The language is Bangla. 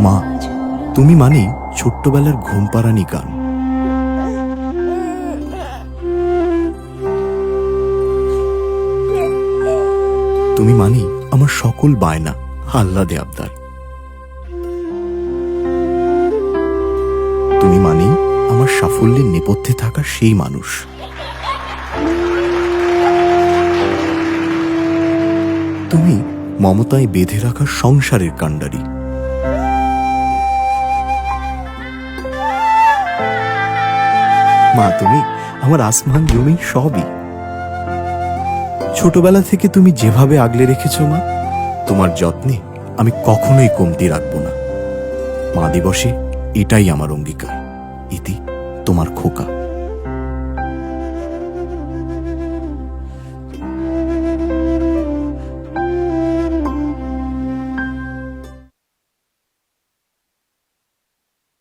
মা, তুমি মানেই ছোট্টবেলার ঘুমপাড়ানি গান। তুমি মানেই আমার সকল বায়না আহ্লাদে আবদার। তুমি মানেই আমার সাফল্যের নেপথ্যে থাকা সেই মানুষ। তুমি মমতায় বেঁধে রাখা সংসারের কাণ্ডারি। মা, তুমি আমার আসমান, জমি সবই। ছোটবেলা থেকে তুমি যেভাবে আগলে রেখেছো মা, তোমার যত্নে আমি কখনোই কমতি রাখব না। মা দিবসে এটাই আমার অঙ্গীকার, ইতি তোমার খোকা।